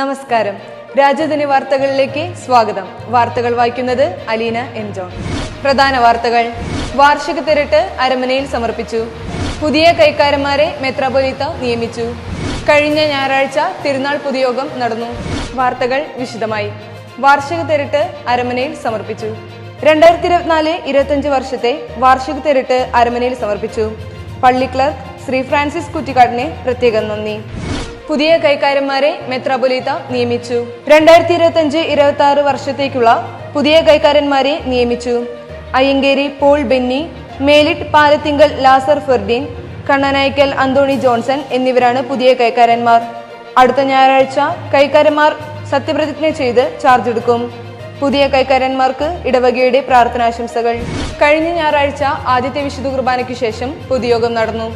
നമസ്കാരം. രാജ്യദിന വാർത്തകളിലേക്ക് സ്വാഗതം. വാർത്തകൾ വായിക്കുന്നത് അലീന എൻ ജോൺ. പ്രധാന വാർത്തകൾ. വാർഷിക തിരട്ട് അരമനയിൽ സമർപ്പിച്ചു. പുതിയ കൈക്കാരന്മാരെ മെത്രാപൊലീത്ത നിയമിച്ചു. കഴിഞ്ഞ ഞായറാഴ്ച തിരുനാൾ പൊതുയോഗം നടന്നു. വാർത്തകൾ വിശദമായി. വാർഷിക തിരട്ട് അരമനയിൽ സമർപ്പിച്ചു. രണ്ടായിരത്തി ഇരുപത്തിനാല് ഇരുപത്തഞ്ച് വർഷത്തെ വാർഷിക തിരട്ട് അരമനയിൽ സമർപ്പിച്ചു. പള്ളി ക്ലർക്ക് ശ്രീ ഫ്രാൻസിസ് കുറ്റിക്കാടിനെ പ്രത്യേകം നന്ദി. പുതിയ കൈക്കാരന്മാരെ മെത്രാപൊലീത്ത നിയമിച്ചു. രണ്ടായിരത്തി ഇരുപത്തി അഞ്ച് ഇരുപത്തി ആറ് വർഷത്തേക്കുള്ള പുതിയ കൈക്കാരന്മാരെ നിയമിച്ചു. Ayyankeri Paul Benny Melittu Palathingal Lazar Ferdin Kannanaickal Antony Johnson എന്നിവരാണ് പുതിയ കൈക്കാരന്മാർ. അടുത്ത ഞായറാഴ്ച കൈക്കാരന്മാർ സത്യപ്രതിജ്ഞ ചെയ്ത് ചാർജ് എടുക്കും. പുതിയ കൈക്കാരന്മാർക്ക് ഇടവകയുടെ പ്രാർത്ഥനാശംസകൾ. കഴിഞ്ഞ ഞായറാഴ്ച ആദ്യത്തെ വിശുദ്ധ കുർബാനയ്ക്ക് ശേഷം പൊതുയോഗം നടന്നു.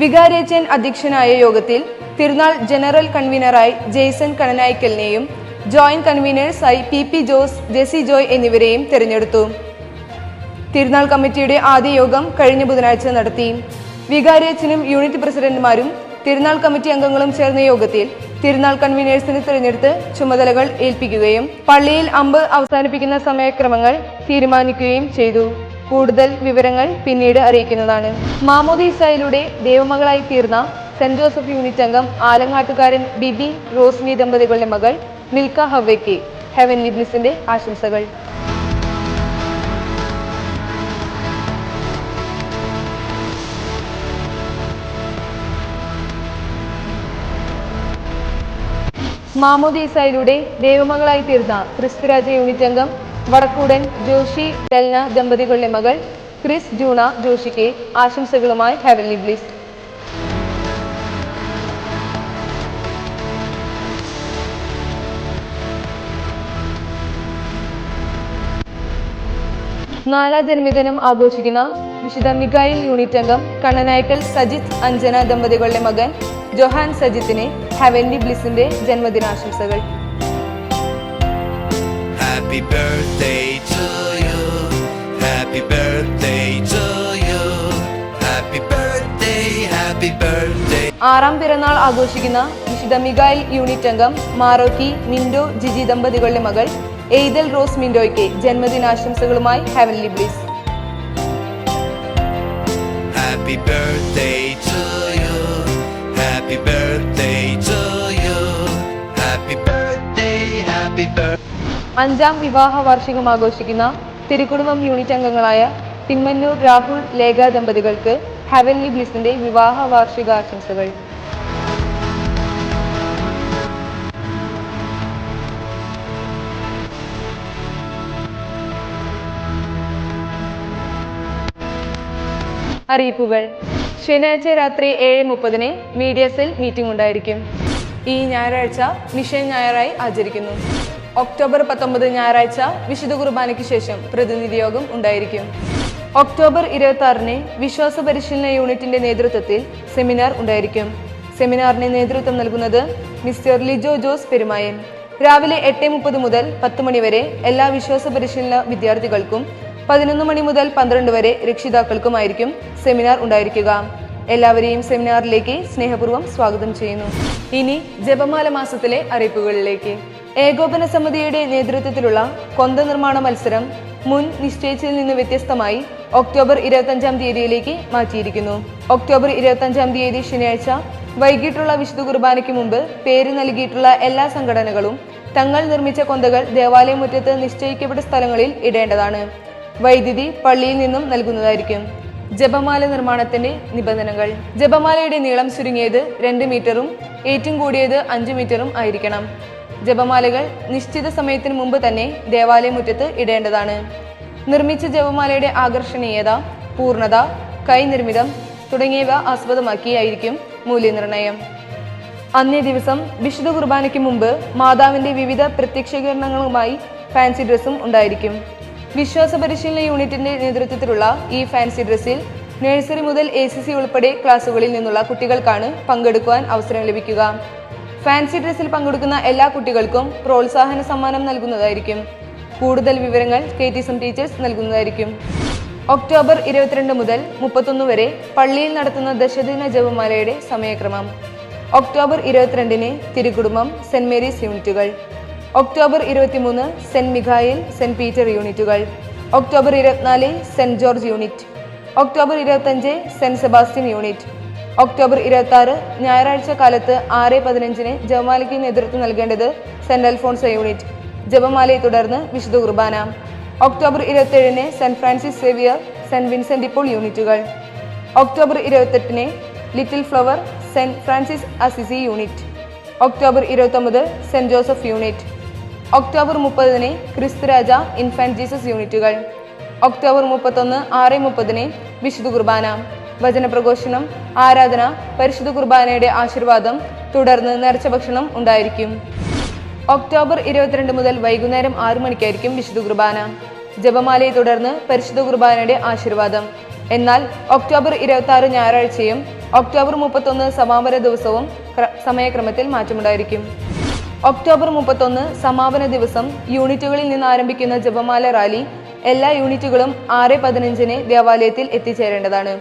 വികാരേച്ചൻ അധ്യക്ഷനായ യോഗത്തിൽ തിരുനാൾ ജനറൽ കൺവീനറായി ജെയ്സൺ കണനായ്ക്കലിനെയും ജോയിന്റ് കൺവീനേഴ്സായി പി പി ജോസ് ജെസി ജോയ് എന്നിവരെയും തിരഞ്ഞെടുത്തു. തിരുനാൾ കമ്മിറ്റിയുടെ ആദ്യ യോഗം കഴിഞ്ഞ ബുധനാഴ്ച നടത്തി. വികാരിയച്ഛനും യൂണിറ്റ് പ്രസിഡന്റുമാരും തിരുനാൾ കമ്മിറ്റി അംഗങ്ങളും ചേർന്ന യോഗത്തിൽ തിരുനാൾ കൺവീനേഴ്സിനെ തിരഞ്ഞെടുത്ത് ചുമതലകൾ ഏൽപ്പിക്കുകയും പള്ളിയിൽ അമ്പ് അവസാനിപ്പിക്കുന്ന സമയക്രമങ്ങൾ തീരുമാനിക്കുകയും ചെയ്തു. കൂടുതൽ വിവരങ്ങൾ പിന്നീട് അറിയിക്കുന്നതാണ്. മാമോദീസായിലൂടെ ദേവമകളായി തീർന്ന സെന്റ് ജോസഫ് യൂണിറ്റ് അംഗം ആലങ്ങാട്ടുകാരൻ ബിബി റോസ്മി ദമ്പതികളുടെ മകൾ മിൽക്ക ഹവയ്ക്ക് ഹെവൻ ലിബ്നിസിന്റെ ആശംസകൾ. മാമോദീസായിലൂടെ ദേവമകളായി തീർന്ന ക്രിസ്തുരാജ യൂണിറ്റ് അംഗം വടക്കൂടൻ ജോഷി ഡെൽന ദമ്പതികളുടെ മകൾ ക്രിസ് ജൂണ ജോഷിക്ക് ആശംസകളുമായി ഹെവൻ ബ്ലിസ് നാലാം ജന്മദിനം ആഘോഷിക്കുന്ന വിശുദ്ധ മികായിൽ യൂണിറ്റ് അംഗം കണ്ണനായ്ക്കൽ സജിത് അഞ്ജന ദമ്പതികളുടെ മകൻ ജൊഹാൻ സജിത്തിനെ ഹെവൻലി ബ്ലിസിന്റെ ജന്മദിനാശംസകൾ Happy birthday to you. Happy birthday to you. Happy birthday, happy birthday. ആറാം പിറന്നാൾ ആഘോഷിക്കുന്ന വിശുദ്ധ മികായിൽ യൂണിറ്റ് അംഗം മാറോക്കി മിൻഡോ ജിജി ദമ്പതികളുടെ മകൾ എയ്തൽ റോസ് മിൻഡോയ്ക്ക് ജന്മദിനാശംസകളുമായി heavenly bliss Happy birthday to you. Happy birthday to you. Happy birthday, happy birthday. അഞ്ചാം വിവാഹ വാർഷികം ആഘോഷിക്കുന്ന തിരുക്കുടുംബം യൂണിറ്റ് അംഗങ്ങളായ തിമ്മന്നൂർ രാഹുൽ ലേഖ ദമ്പതികൾക്ക് ഹെവൻലി ബ്ലിസിന്റെ വിവാഹ വാർഷികാശംസകൾ അറിയിപ്പുകൾ. ശനിയാഴ്ച രാത്രി ഏഴ് മുപ്പതിന് മീഡിയ സെൽ മീറ്റിംഗ് ഉണ്ടായിരിക്കും. ഈ ഞായറാഴ്ച മിഷൻ ഞായറായി ആചരിക്കുന്നു. ഒക്ടോബർ പത്തൊമ്പത് ഞായറാഴ്ച വിശുദ്ധ കുർബാനയ്ക്ക് ശേഷം പ്രതിനിധി യോഗം ഉണ്ടായിരിക്കും. ഒക്ടോബർ ഇരുപത്തി ആറിന് വിശ്വാസ പരിശീലന യൂണിറ്റിന്റെ നേതൃത്വത്തിൽ സെമിനാർ ഉണ്ടായിരിക്കും. സെമിനാറിന് നേതൃത്വം നൽകുന്നത് മിസ്റ്റർ ലിജോ ജോസ് പെരുമായൻ. രാവിലെ എട്ട് മുപ്പത് മുതൽ പത്ത് മണിവരെ എല്ലാ വിശ്വാസ പരിശീലന വിദ്യാർത്ഥികൾക്കും പതിനൊന്ന് മണി മുതൽ പന്ത്രണ്ട് വരെ രക്ഷിതാക്കൾക്കുമായിരിക്കും സെമിനാർ ഉണ്ടായിരിക്കുക. എല്ലാവരെയും സെമിനാറിലേക്ക് സ്നേഹപൂർവം സ്വാഗതം ചെയ്യുന്നു. ഇനി ജപമാല മാസത്തിലെ അറിയിപ്പുകളിലേക്ക്. ഏകോപന സമിതിയുടെ നേതൃത്വത്തിലുള്ള കൊന്ത നിർമ്മാണ മത്സരം മുൻ നിശ്ചയിച്ചതിൽ നിന്ന് വ്യത്യസ്തമായി ഒക്ടോബർ ഇരുപത്തഞ്ചാം തീയതിയിലേക്ക് മാറ്റിയിരിക്കുന്നു. ഒക്ടോബർ ഇരുപത്തഞ്ചാം തീയതി ശനിയാഴ്ച വൈകിട്ടുള്ള വിശുദ്ധ കുർബാനയ്ക്ക് മുമ്പ് പേര് നൽകിയിട്ടുള്ള എല്ലാ സംഘടനകളും തങ്ങൾ നിർമ്മിച്ച കൊന്തകൾ ദേവാലയ മുറ്റത്ത് നിശ്ചയിക്കപ്പെട്ട സ്ഥലങ്ങളിൽ ഇടേണ്ടതാണ്. വൈദ്യുതി പള്ളിയിൽ നിന്നും നൽകുന്നതായിരിക്കും. ജപമാല നിർമ്മാണത്തിന്റെ നിബന്ധനകൾ. ജപമാലയുടെ നീളം ചുരുങ്ങിയത് രണ്ട് മീറ്ററും ഏറ്റവും കൂടിയത് അഞ്ച് മീറ്ററും ആയിരിക്കണം. ജപമാലകൾ നിശ്ചിത സമയത്തിന് മുമ്പ് തന്നെ ദേവാലയ മുറ്റത്ത് ഇടേണ്ടതാണ്. നിർമ്മിച്ച ജപമാലയുടെ ആകർഷണീയത പൂർണത കൈനിർമ്മിതം തുടങ്ങിയവ ആസ്പദമാക്കിയായിരിക്കും മൂല്യനിർണയം അന്നേ ദിവസം വിശുദ്ധ കുർബാനയ്ക്ക് മുമ്പ് മാതാവിന്റെ വിവിധ പ്രത്യക്ഷീകരണങ്ങളുമായി ഫാൻസി ഡ്രസ്സും ഉണ്ടായിരിക്കും. വിശ്വാസ പരിശീലന യൂണിറ്റിന്റെ നേതൃത്വത്തിലുള്ള ഈ ഫാൻസി ഡ്രസ്സിൽ നഴ്സറി മുതൽ എ സി സി ഉൾപ്പെടെ ക്ലാസുകളിൽ നിന്നുള്ള കുട്ടികൾക്കാണ് പങ്കെടുക്കുവാൻ അവസരം ലഭിക്കുക. ഫാൻസി ഡ്രസ്സിൽ പങ്കെടുക്കുന്ന എല്ലാ കുട്ടികൾക്കും പ്രോത്സാഹന സമ്മാനം നൽകുന്നതായിരിക്കും. കൂടുതൽ വിവരങ്ങൾ കെ ടി എം ടീച്ചേഴ്സ് നൽകുന്നതായിരിക്കും. ഒക്ടോബർ ഇരുപത്തിരണ്ട് മുതൽ മുപ്പത്തൊന്ന് വരെ പള്ളിയിൽ നടത്തുന്ന ദശദിന ജപമാലയുടെ സമയക്രമം. ഒക്ടോബർ ഇരുപത്തിരണ്ടിന് തിരുകുടുംബം സെന്റ് മേരീസ് യൂണിറ്റുകൾ. ഒക്ടോബർ ഇരുപത്തിമൂന്ന് സെന്റ് മിഖായിൽ സെന്റ് പീറ്റർ യൂണിറ്റുകൾ. ഒക്ടോബർ ഇരുപത്തിനാല് സെന്റ് ജോർജ് യൂണിറ്റ്. ഒക്ടോബർ ഇരുപത്തഞ്ച് സെന്റ് സെബാസ്റ്റ്യൻ യൂണിറ്റ്. ഒക്ടോബർ ഇരുപത്തി ഞായറാഴ്ച കാലത്ത് ആറ് പതിനഞ്ചിന് ജപമാലയ്ക്ക് നേതൃത്വം നൽകേണ്ടത് സെന്റ് അൽഫോൺസ യൂണിറ്റ്. ജപമാലയെ തുടർന്ന് വിശുദ്ധ കുർബാന. October ഇരുപത്തേഴിന് Saint Francis Xavier Saint Vincent ഇപ്പോൾ യൂണിറ്റുകൾ. October ഇരുപത്തെട്ടിന് Little Flower Saint Francis Assisi unit. October ഇരുപത്തൊമ്പത് സെന്റ് ജോസഫ് യൂണിറ്റ്. ഒക്ടോബർ മുപ്പതിന് ക്രിസ്തുരാജ ഇൻഫാന്റ് ജീസസ് യൂണിറ്റുകൾ. ഒക്ടോബർ മുപ്പത്തൊന്ന് ആറ് മുപ്പതിന് വിശുദ്ധ കുർബാന. വചനപ്രഘോഷണം ആരാധന പരിശുദ്ധ കുർബാനയുടെ ആശീർവാദം തുടർന്ന് നേർച്ച ഭക്ഷണം ഉണ്ടായിരിക്കും. ഒക്ടോബർ ഇരുപത്തിരണ്ട് മുതൽ വൈകുന്നേരം ആറു മണിക്കായിരിക്കും വിശുദ്ധ കുർബാന. ജപമാലയെ തുടർന്ന് പരിശുദ്ധ കുർബാനയുടെ ആശീർവാദം. എന്നാൽ ഒക്ടോബർ ഇരുപത്തി ആറ് ഞായറാഴ്ചയും ഒക്ടോബർ മുപ്പത്തൊന്ന് സമാപന ദിവസവും സമയക്രമത്തിൽ മാറ്റമുണ്ടായിരിക്കും. ഒക്ടോബർ മുപ്പത്തൊന്ന് സമാപന ദിവസം യൂണിറ്റുകളിൽ നിന്ന് ആരംഭിക്കുന്ന ജപമാല റാലി എല്ലാ യൂണിറ്റുകളും ആറ് പതിനഞ്ചിന് ദേവാലയത്തിൽ എത്തിച്ചേരേണ്ടതാണ്.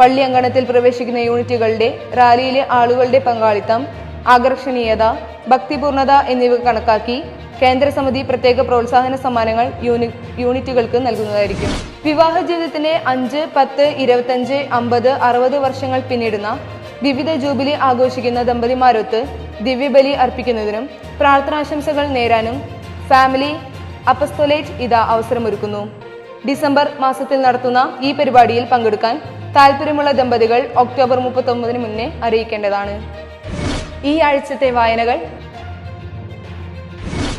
പള്ളി അങ്കണത്തിൽ പ്രവേശിക്കുന്ന യൂണിറ്റുകളുടെ റാലിയിലെ ആളുകളുടെ പങ്കാളിത്തം ആകർഷണീയത ഭക്തിപൂർണത എന്നിവ കണക്കാക്കി കേന്ദ്ര സമിതി പ്രത്യേക പ്രോത്സാഹന സമ്മാനങ്ങൾ യൂണി യൂണിറ്റുകൾക്ക് നൽകുന്നതായിരിക്കും. വിവാഹ ജീവിതത്തിന്റെ അഞ്ച് പത്ത് ഇരുപത്തഞ്ച് അമ്പത് അറുപത് വർഷങ്ങൾ പിന്നിടുന്ന വിവിധ ജൂബിലി ആഘോഷിക്കുന്ന ദമ്പതിമാരൊത്ത് ദിവ്യബലി അർപ്പിക്കുന്നതിനും പ്രാർത്ഥനാശംസകൾ നേരാനും ഫാമിലി അപ്പസ്തോലേറ്റ് ഇതാ അവസരമൊരുക്കുന്നു. ഡിസംബർ മാസത്തിൽ നടത്തുന്ന ഈ പരിപാടിയിൽ പങ്കെടുക്കാൻ താല്പര്യമുള്ള ദമ്പതികൾ ഒക്ടോബർ മുപ്പത്തൊമ്പതിന് മുന്നേ അറിയിക്കേണ്ടതാണ്. ഈ ആഴ്ചത്തെ വായനകൾ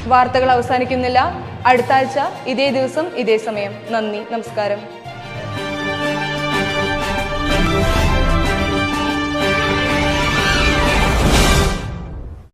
വാർത്തകൾ അവസാനിക്കുന്നില്ല. അടുത്ത ആഴ്ച ഇതേ ദിവസം ഇതേ സമയം. നന്ദി നമസ്കാരം.